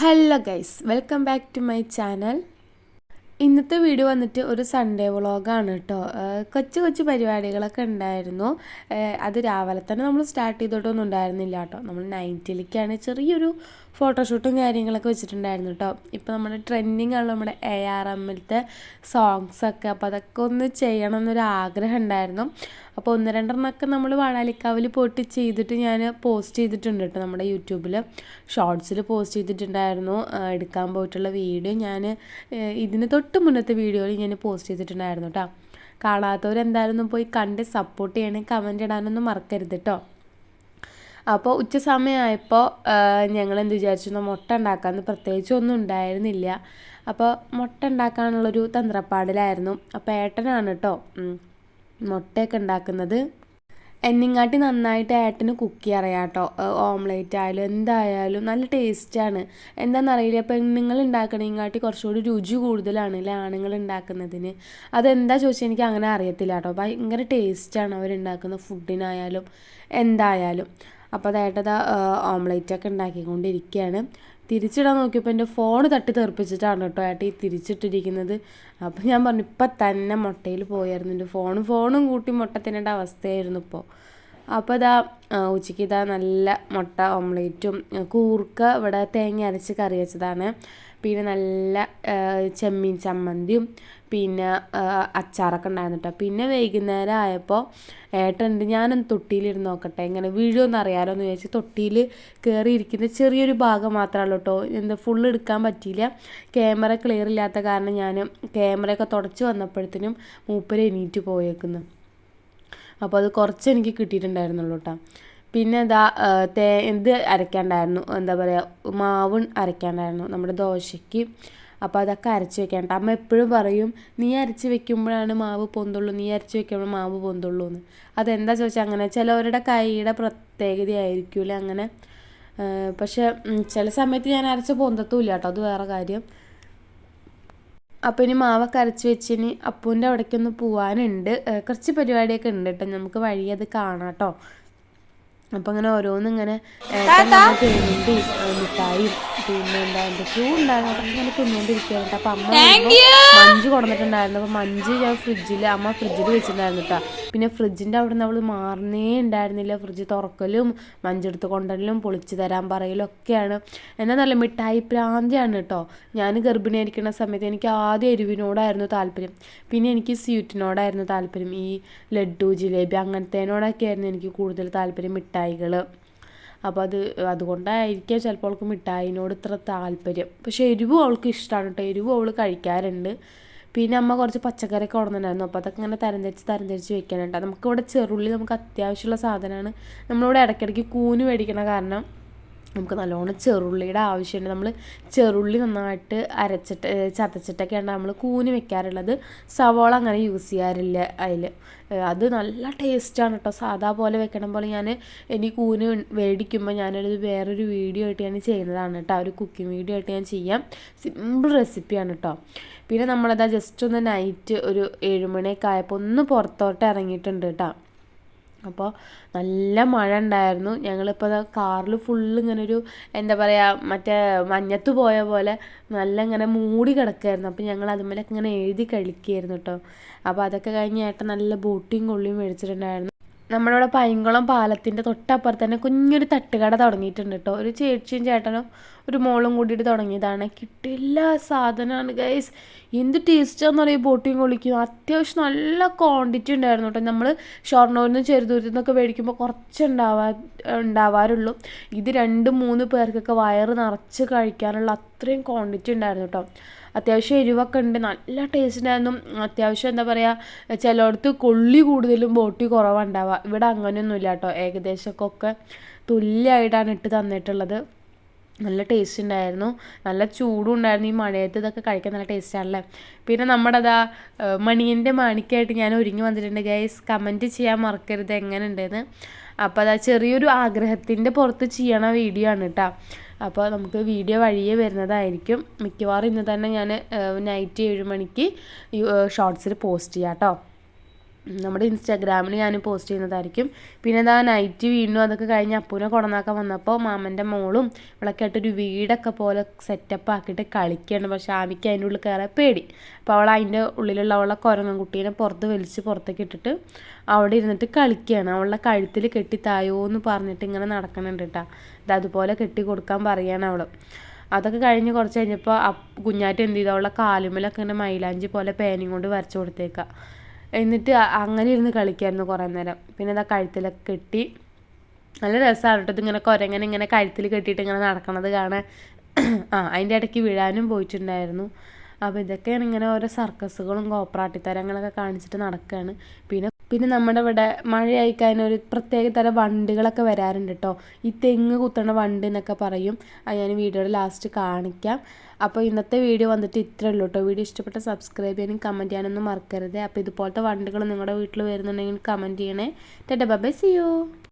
Hello guys welcome back to my channel. ഇന്നത്തെ video വന്നിട്ട് ഒരു സൺഡേ വ്ളോഗാണ് കേട്ടോ കൊച്ചു കൊച്ചു പരിപാടികളൊക്കെ ഉണ്ടായിരുന്നു. അത് രാവിലെ തന്നെ നമ്മൾ സ്റ്റാർട്ട് ചെയ്തിട്ടൊന്നും ഉണ്ടായിരുന്നില്ല കേട്ടോ നമ്മൾ നൈന്റിലേക്കാണ് ചെറിയൊരു ഫോട്ടോഷൂട്ടും കാര്യങ്ങളൊക്കെ വെച്ചിട്ടുണ്ടായിരുന്നു കേട്ടോ ഇപ്പോൾ നമ്മുടെ ട്രെൻഡിങ് ആണ് നമ്മുടെ എ ആർ എമ്മിലത്തെ സോങ്സൊക്കെ അപ്പോൾ അതൊക്കെ ഒന്ന് ചെയ്യണം എന്നൊരു ആഗ്രഹം ഉണ്ടായിരുന്നു. അപ്പോൾ ഒന്ന് രണ്ടെണ്ണമൊക്കെ നമ്മൾ വാഴാലിക്കാവിൽ പോയിട്ട് ചെയ്തിട്ട് ഞാൻ പോസ്റ്റ് ചെയ്തിട്ടുണ്ട് കേട്ടോ നമ്മുടെ യൂട്യൂബിൽ. ഷോർട്സിൽ പോസ്റ്റ് ചെയ്തിട്ടുണ്ടായിരുന്നു. എടുക്കാൻ പോയിട്ടുള്ള വീഡിയോ ഞാൻ ഇതിന് തൊട്ട് മുന്നത്തെ വീഡിയോയിൽ ഞാൻ പോസ്റ്റ് ചെയ്തിട്ടുണ്ടായിരുന്നു കേട്ടോ. കാണാത്തവരെന്തായാലും പോയി കണ്ട് സപ്പോർട്ട് ചെയ്യണേ കമന്റ് ഇടാനൊന്നും മറക്കരുത് കേട്ടോ. അപ്പോൾ ഉച്ച സമയമായപ്പോൾ ഞങ്ങൾ എന്ത് വിചാരിച്ചു മുട്ട ഉണ്ടാക്കാമെന്ന് പ്രത്യേകിച്ച് ഒന്നും ഉണ്ടായിരുന്നില്ല. അപ്പോൾ മുട്ട ഉണ്ടാക്കാനുള്ളൊരു തന്ത്രപ്പാടിലായിരുന്നു. അപ്പോൾ ഏട്ടനാണ് കേട്ടോ മുട്ടയൊക്കെ ഉണ്ടാക്കുന്നത്. എന്നിങ്ങാട്ടി നന്നായിട്ട് ഏട്ടന് കുക്ക് ചെയ്യാറിയാം കേട്ടോ ഓംലേറ്റ് ആയാലും എന്തായാലും നല്ല ടേസ്റ്റാണ് എന്താണെന്നറിയില്ല പെണ്ണുങ്ങൾ ഉണ്ടാക്കണേങ്ങാട്ടി കുറച്ചുകൂടി രുചി കൂടുതലാണ് അല്ലേ ആണുങ്ങൾ ഉണ്ടാക്കുന്നതിന് അതെന്താ ചോദിച്ചാൽ എനിക്ക് അങ്ങനെ അറിയത്തില്ല കേട്ടോ ഭയങ്കര ടേസ്റ്റാണ് അവരുണ്ടാക്കുന്ന ഫുഡിനായാലും എന്തായാലും. അപ്പോൾ അതായിട്ടത് ഓംലേറ്റൊക്കെ ഉണ്ടാക്കിക്കൊണ്ടിരിക്കുകയാണ് തിരിച്ചിടാൻ നോക്കിയപ്പോൾ എന്റെ ഫോൺ തട്ടി തെറിപ്പിച്ചിട്ടാണ് കേട്ടോ ഏട്ടാ ഈ തിരിച്ചിട്ടിരിക്കുന്നത്. അപ്പോൾ ഞാൻ പറഞ്ഞു ഇപ്പം തന്നെ മുട്ടയിൽ പോയായിരുന്നു. എന്റെ ഫോണും ഫോണും കൂട്ടി മുട്ട തിന്നേണ്ട അവസ്ഥയായിരുന്നു ഇപ്പോൾ അപ്പോൾ ഇതാ ഉച്ചയ്ക്ക് ഇതാ നല്ല മുട്ട ഓംലേറ്റും കൂർക്ക ഇവിടെ തേങ്ങ അരച്ച് കറി വെച്ചതാണ്. പിന്നെ നല്ല ചെമ്മീൻ ചമ്മന്തിയും പിന്നെ അച്ചാറൊക്കെ ഉണ്ടായിരുന്നു കേട്ടോ പിന്നെ വൈകുന്നേരം ആയപ്പോൾ ഏട്ടനുണ്ട് ഞാനൊന്ന് തൊട്ടിയിലിരുന്ന് നോക്കട്ടെ ഇങ്ങനെ വീഴുമെന്ന് അറിയാലോ എന്ന് വിചാരിച്ച് തൊട്ടിയിൽ കയറിയിരിക്കുന്ന ചെറിയൊരു ഭാഗം മാത്രമേ കേട്ടോ എന്താ ഫുൾ എടുക്കാൻ പറ്റിയില്ല. ക്യാമറ ക്ലിയർ ഇല്ലാത്ത കാരണം ഞാൻ ക്യാമറയൊക്കെ തുടച്ച് വന്നപ്പോഴത്തേനും മൂപ്പര് എണീറ്റ് പോയേക്കുന്നു. അപ്പോൾ അത് കുറച്ച് എനിക്ക് കിട്ടിയിട്ടുണ്ടായിരുന്നുള്ളൂ കേട്ടോ പിന്നെ എന്താ തേ ഇത് അരയ്ക്കാണ്ടായിരുന്നു? എന്താ പറയുക മാവ് അരയ്ക്കാണ്ടായിരുന്നു നമ്മുടെ ദോശയ്ക്ക്. അപ്പോൾ അതൊക്കെ അരച്ച് വെക്കാണ്ട് അമ്മ എപ്പോഴും പറയും നീ അരച്ച് വെക്കുമ്പോഴാണ് മാവ് പൊന്തുള്ളൂ നീ അരച്ച് വെക്കുമ്പോൾ മാവ് പൊന്തുള്ളൂ എന്ന് അതെന്താ ചോദിച്ചാൽ അങ്ങനെ ചിലവരുടെ കൈയുടെ പ്രത്യേകതയായിരിക്കൂല അങ്ങനെ. പക്ഷെ ചില സമയത്ത് ഞാൻ അരച്ച് പൊന്തത്തുമില്ല കേട്ടോ അത് വേറെ കാര്യം. അപ്പോൾ ഇനി മാവൊക്കെ അരച്ച് വെച്ചിനി അപ്പൂന്റെ അവിടേക്കൊന്ന് പോവാനുണ്ട്. കുറച്ച് പരിപാടിയൊക്കെ ഉണ്ട് കേട്ടോ നമുക്ക് വഴി അത് കാണാം കേട്ടോ. അപ്പോൾ അങ്ങനെ ഓരോന്നും ഇങ്ങനെ തേങ്ങി മിഠായും പിന്നെ എന്താ എന്തൊക്കെയോ ഉണ്ടായിരുന്നു. അപ്പം ഇങ്ങനെ തിന്നുകൊണ്ടിരിക്കുകയാണ് അപ്പം അമ്മ മഞ്ച് കൊടുത്തിട്ടുണ്ടായിരുന്നു അപ്പോൾ മഞ്ച് ഞാൻ ഫ്രിഡ്ജിൽ അമ്മ ഫ്രിഡ്ജിൽ വെച്ചിട്ടുണ്ടായിരുന്നു കേട്ടോ പിന്നെ ഫ്രിഡ്ജിന്റെ അവിടെ നിന്ന് അവൾ മാറുന്നേ ഉണ്ടായിരുന്നില്ല. ഫ്രിഡ്ജ് തുറക്കലും മഞ്ചെടുത്ത് കൊണ്ടുവരലും പൊളിച്ച് തരാൻ പറയലും ഒക്കെയാണ്. എന്നാൽ നല്ല മിഠായി പ്രാന്തിയാണ് കേട്ടോ ഞാൻ ഗർഭിണിയായിരിക്കുന്ന സമയത്ത് എനിക്ക് ആദ്യം എരിവിനോടായിരുന്നു താല്പര്യം. പിന്നെ എനിക്ക് സ്വീറ്റിനോടായിരുന്നു താല്പര്യം. ഈ ലഡ്ഡു ജിലേബി അങ്ങനത്തേനോടൊക്കെ ആയിരുന്നു എനിക്ക് കൂടുതൽ താല്പര്യം. മിഠായികൾ അപ്പോൾ അത് അതുകൊണ്ടായിരിക്കാം ചിലപ്പോൾ അവൾക്ക് മിഠായിനോട് ഇത്ര താല്പര്യം. പക്ഷേ എരിവും അവൾക്ക് ഇഷ്ടമാണ് കേട്ടോ. എരിവും അവൾ കഴിക്കാറുണ്ട്. പിന്നെ അമ്മ കുറച്ച് പച്ചക്കറിയൊക്കെ കൊടുത്തിട്ടുണ്ടായിരുന്നു അപ്പോൾ അതൊക്കെ ഇങ്ങനെ തരംതിരിച്ച് തരംതിരിച്ച് വെക്കാനുണ്ട്. നമുക്കിവിടെ ചെറുള്ളി നമുക്ക് അത്യാവശ്യമുള്ള സാധനമാണ്. നമ്മളിവിടെ ഇടയ്ക്കിടയ്ക്ക് കൂന് മേടിക്കണ കാരണം നമുക്ക് നല്ലോണം ചെറുള്ളിയുടെ ആവശ്യമുണ്ട്. നമ്മൾ ചെറുള്ളി നന്നായിട്ട് അരച്ചിട്ട് ചതച്ചിട്ടൊക്കെയാണ് നമ്മൾ കൂന് വെക്കാറുള്ളത്. സവോള അങ്ങനെ യൂസ് ചെയ്യാറില്ല അതിൽ അത് നല്ല ടേസ്റ്റാണ് കേട്ടോ സാധാ പോലെ വെക്കണം പോലെ ഞാൻ ഇനി കൂന് മേടിക്കുമ്പോൾ ഞാനൊരു വേറൊരു വീഡിയോ ആയിട്ട് ഞാൻ ചെയ്യുന്നതാണ് കേട്ടോ ഒരു കുക്കിംഗ് വീഡിയോ ആയിട്ട് ഞാൻ ചെയ്യാം. സിമ്പിൾ റെസിപ്പിയാണ് കേട്ടോ പിന്നെ നമ്മളതാ ജസ്റ്റ് ഒന്ന് നൈറ്റ് ഒരു ഏഴുമണിയൊക്കെ ആയപ്പോൾ ഒന്ന് പുറത്തോട്ട് ഇറങ്ങിയിട്ടുണ്ട് കേട്ടോ അപ്പോൾ നല്ല മഴ ഉണ്ടായിരുന്നു ഞങ്ങളിപ്പോൾ കാറിൽ ഫുള്ള് ഇങ്ങനെ ഒരു എന്താ പറയുക മറ്റേ മഞ്ഞത്ത് പോയ പോലെ നല്ല ഇങ്ങനെ മൂടി കിടക്കായിരുന്നു. അപ്പോൾ ഞങ്ങൾ അതുമേലൊക്കെ ഇങ്ങനെ എഴുതി കളിക്കുകയായിരുന്നു കേട്ടോ അപ്പോൾ അതൊക്കെ കഴിഞ്ഞ് ഏട്ടൻ നല്ല ബോട്ടിയും കൊള്ളിയും മേടിച്ചിട്ടുണ്ടായിരുന്നു. നമ്മുടെ ഇവിടെ പൈങ്കുളം പാലത്തിന്റെ തൊട്ടപ്പുറത്ത് തന്നെ കുഞ്ഞൊരു തട്ടുകട തുടങ്ങിയിട്ടുണ്ട് കേട്ടോ. ഒരു ചേച്ചിയും ചേട്ടനും ഒരു മോളും കൂടിയിട്ട് തുടങ്ങിയതാണ്. കിട്ടില്ല സാധനമാണ് ഗൈസ് എന്ത് ടേസ്റ്റാന്ന് പറയും ബോട്ടിയും കുളിക്കും. അത്യാവശ്യം നല്ല ക്വാണ്ടിറ്റി ഉണ്ടായിരുന്നു കേട്ടോ. നമ്മൾ ഷൊർണൂരിൽ നിന്ന് ചെറുതൂരിൽ നിന്നൊക്കെ മേടിക്കുമ്പോൾ കുറച്ച് ഉണ്ടാവാ ഉണ്ടാവാറുള്ളൂ. ഇത് രണ്ട് മൂന്ന് പേർക്കൊക്കെ വയറ് നിറച്ച് കഴിക്കാനുള്ള അത്രയും ക്വാണ്ടിറ്റി ഉണ്ടായിരുന്നു കേട്ടോ അത്യാവശ്യം എരിവൊക്കെ ഉണ്ട്. നല്ല ടേസ്റ്റ് ഉണ്ടായിരുന്നു. അത്യാവശ്യം എന്താ പറയുക ചിലയിടത്ത് കൊള്ളി കൂടുതലും ബോട്ടി കുറവുണ്ടാവുക ഇവിടെ അങ്ങനെയൊന്നുമില്ല കേട്ടോ ഏകദേശമൊക്കെ തുല്യമായിട്ടാണ് ഇട്ട് തന്നിട്ടുള്ളത്. നല്ല ടേസ്റ്റ് ഉണ്ടായിരുന്നു. നല്ല ചൂടും ഉണ്ടായിരുന്നു. ഈ മഴയത്ത് ഇതൊക്കെ കഴിക്കാൻ നല്ല ടേസ്റ്റ് ആണല്ലേ? പിന്നെ നമ്മുടെ അതാ മണിയന്റെ മാണിക്കായിട്ട് ഞാൻ ഒരുങ്ങി വന്നിട്ടുണ്ട്. ഗൈസ് കമന്റ് ചെയ്യാൻ മറക്കരുത്. എങ്ങനെ ഉണ്ടെന്ന് അപ്പോൾ അതാ ചെറിയൊരു ആഗ്രഹത്തിന്റെ പുറത്ത് ചെയ്യണ വീഡിയോ ആണ് കേട്ടോ അപ്പോൾ നമുക്ക് വീഡിയോ വഴിയേ വരുന്നതായിരിക്കും. മിക്കവാറും ഇന്ന് തന്നെ ഞാൻ നൈറ്റ് ഏഴ് മണിക്ക് ഷോർട്സിൽ പോസ്റ്റ് ചെയ്യാം കേട്ടോ നമ്മുടെ ഇൻസ്റ്റാഗ്രാമിൽ ഞാൻ പോസ്റ്റ് ചെയ്യുന്നതായിരിക്കും. പിന്നെ എന്താ നൈറ്റ് വീണ്ടും അതൊക്കെ കഴിഞ്ഞ് അപ്പൂനെ കൊടന്നാക്കാൻ വന്നപ്പോൾ മാമന്റെ മോളും ഇവളൊക്കെ ഒരു വീടൊക്കെ പോലെ സെറ്റപ്പ് ആക്കിയിട്ട് കളിക്കുകയാണ് പക്ഷേ ആമിക്ക് അതിന്റെ ഉള്ളിൽ കയറാൻ പേടി. അപ്പോൾ അവൾ അതിന്റെ ഉള്ളിലുള്ള അവളെ കുരങ്ങൻ കുട്ടീനെ പുറത്ത് വലിച്ച് പുറത്തേക്ക് ഇട്ടിട്ട് അവിടെ ഇരുന്നിട്ട് കളിക്കുകയാണ് അവളുടെ കഴുത്തിൽ കെട്ടി തായോ എന്ന് പറഞ്ഞിട്ട് ഇങ്ങനെ നടക്കുന്നുണ്ട് കേട്ടോ ഇത് അതുപോലെ കെട്ടി കൊടുക്കാൻ പറയുകയാണ് അവൾ അതൊക്കെ കഴിഞ്ഞ് കുറച്ച് കഴിഞ്ഞപ്പോൾ കുഞ്ഞാറ്റ് എന്ത് ചെയ്തു? അവളുടെ കാലുമലൊക്കെ ഇങ്ങനെ മൈലാഞ്ചി പോലെ പേനയും കൊണ്ട് വരച്ചു കൊടുത്തേക്കാം. എന്നിട്ട് അങ്ങനെ ഇരുന്ന് കളിക്കായിരുന്നു കുറേ നേരം. പിന്നെ അതാ കഴുത്തിലൊക്കെ കെട്ടി. നല്ല രസമാണ് കേട്ടോ. ഇങ്ങനെ കുരങ്ങനെ ഇങ്ങനെ കഴുത്തിൽ കെട്ടിയിട്ട് ഇങ്ങനെ നടക്കണത് കാണാൻ. ആ അതിന്റെ ഇടയ്ക്ക് വീഴാനും പോയിട്ടുണ്ടായിരുന്നു. അപ്പോൾ ഇതൊക്കെയാണ് ഇങ്ങനെ ഓരോ സർക്കസുകളും കോപ്രാട്ടിത്തരങ്ങളൊക്കെ കാണിച്ചിട്ട് നടക്കുകയാണ് പിന്നെ പിന്നെ നമ്മുടെ ഇവിടെ മഴയായി കഴിഞ്ഞാൽ ഒരു പ്രത്യേക തരം വണ്ടുകളൊക്കെ വരാറുണ്ട് കേട്ടോ ഈ തെങ്ങ് കുത്തണ വണ്ട് എന്നൊക്കെ പറയും. അത് ഞാൻ വീഡിയോയുടെ ലാസ്റ്റ് കാണിക്കാം. അപ്പോൾ ഇന്നത്തെ വീഡിയോ വന്നിട്ട് ഇത്രേ ഉള്ളൂ കേട്ടോ വീഡിയോ ഇഷ്ടപ്പെട്ട സബ്സ്ക്രൈബ് ചെയ്യാനും കമന്റ് ചെയ്യാനൊന്നും മറക്കരുത്. അപ്പോൾ ഇതുപോലത്തെ വണ്ടുകൾ നിങ്ങളുടെ വീട്ടിൽ വരുന്നുണ്ടെങ്കിൽ കമന്റ് ചെയ്യണേ. ടെറ്റ ബൈ സിയോ